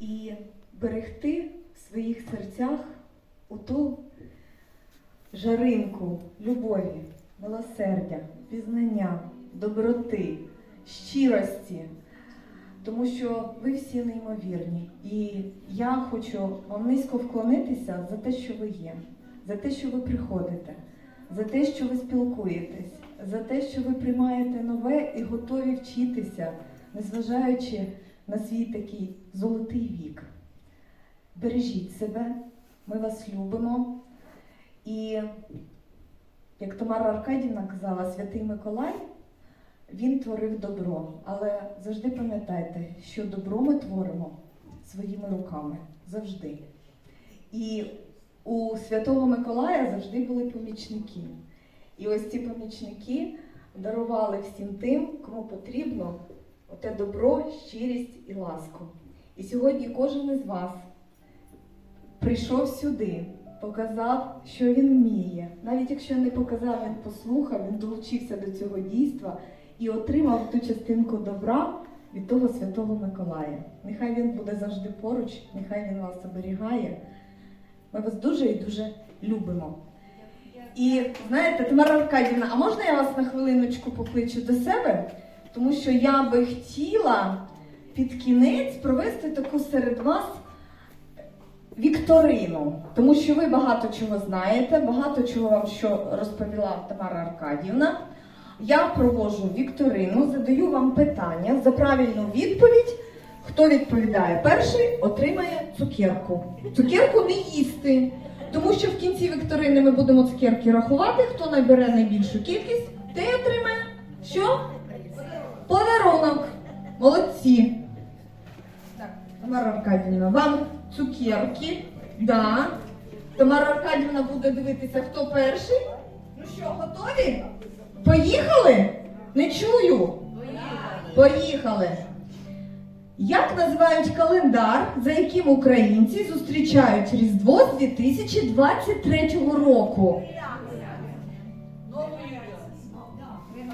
і берегти в своїх серцях у ту жаринку любові, милосердя, пізнання, доброти, щирості. Тому що ви всі неймовірні. І я хочу вам низько вклонитися за те, що ви є, за те, що ви приходите, за те, що ви спілкуєтесь, за те, що ви приймаєте нове і готові вчитися, незважаючи на свій такий золотий вік. Бережіть себе, ми вас любимо. І як Тамара Аркадівна казала, святий Миколай. Він творив добро, але завжди пам'ятайте, що добро ми творимо своїми руками завжди. І у Святого Миколая завжди були помічники. І ось ці помічники дарували всім тим, кому потрібно оте добро, щирість і ласку. І сьогодні кожен із вас прийшов сюди, показав, що він вміє. Навіть якщо не показав, він послухав, він долучився до цього дійства і отримав ту частинку добра від того Святого Миколая. Нехай він буде завжди поруч, нехай він вас оберігає. Ми вас дуже і дуже любимо. І знаєте, Тамара Аркадівна, а можна я вас на хвилиночку покличу до себе? Тому що я би хотіла під кінець провести таку серед вас вікторину. Тому що ви багато чого знаєте, багато чого вам що розповіла Тамара Аркадівна. Я проводжу вікторину, задаю вам питання за правильну відповідь. Хто відповідає перший, отримає цукерку. Цукерку не їсти, тому що в кінці вікторини ми будемо цукерки рахувати. Хто набере найбільшу кількість, той отримає що? Подарунок. Молодці. Так, Тамара Аркадівна, вам цукерки. Да. Тамара Аркадівна буде дивитися, хто перший. Ну що, готові? Поїхали? Не чую. Поїхали. Як називають календар, за яким українці зустрічають Різдво з 2023 року?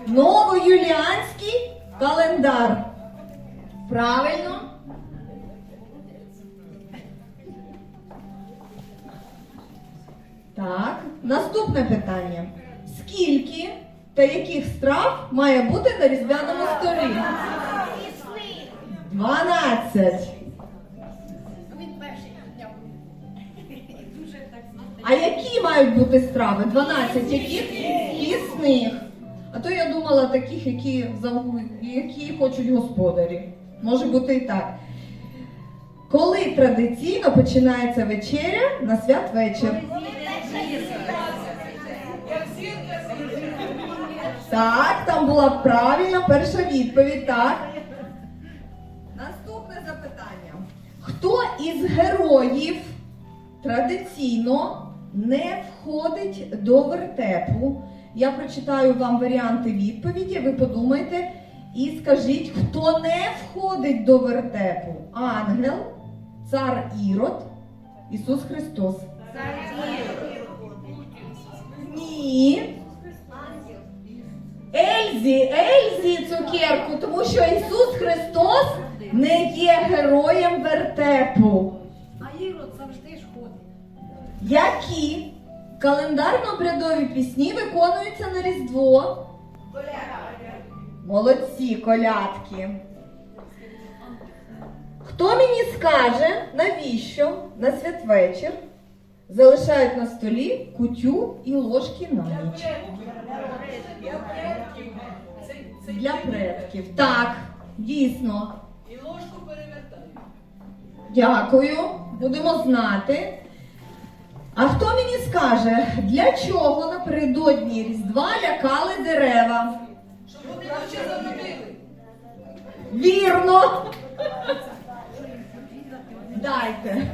Новоюліанський календар. Правильно? Так, наступне питання. Скільки та яких страв має бути на різдвяному столі? 12. Перший. Дуже так А які мають бути страви? 12. Яких? Пісних. А то я думала таких, які, які хочуть господарі. Може бути і так. Коли традиційно починається вечеря на святвечір? Так, там була правильна перша відповідь, так. Наступне запитання. Хто із героїв традиційно не входить до вертепу? Я прочитаю вам варіанти відповіді, ви подумайте і скажіть, хто не входить до вертепу? Ангел, цар Ірод, Ісус Христос. Цар Ірод. Ні. Ельзі, Ельзі цукерку, тому що Ісус Христос не є героєм вертепу. А Ірод завжди ж ходить. Які календарно-обрядові пісні виконуються на Різдво? Молодці, колядки. Хто мені скаже, навіщо на святвечір залишають на столі кутю і ложки на ніч? Для предків. Так, дійсно. І ложку перевертаю. Дякую, будемо знати. А хто мені скаже, для чого напередодні Різдва лякали дерева? Щоб вони наче заробили. Вірно! Дайте.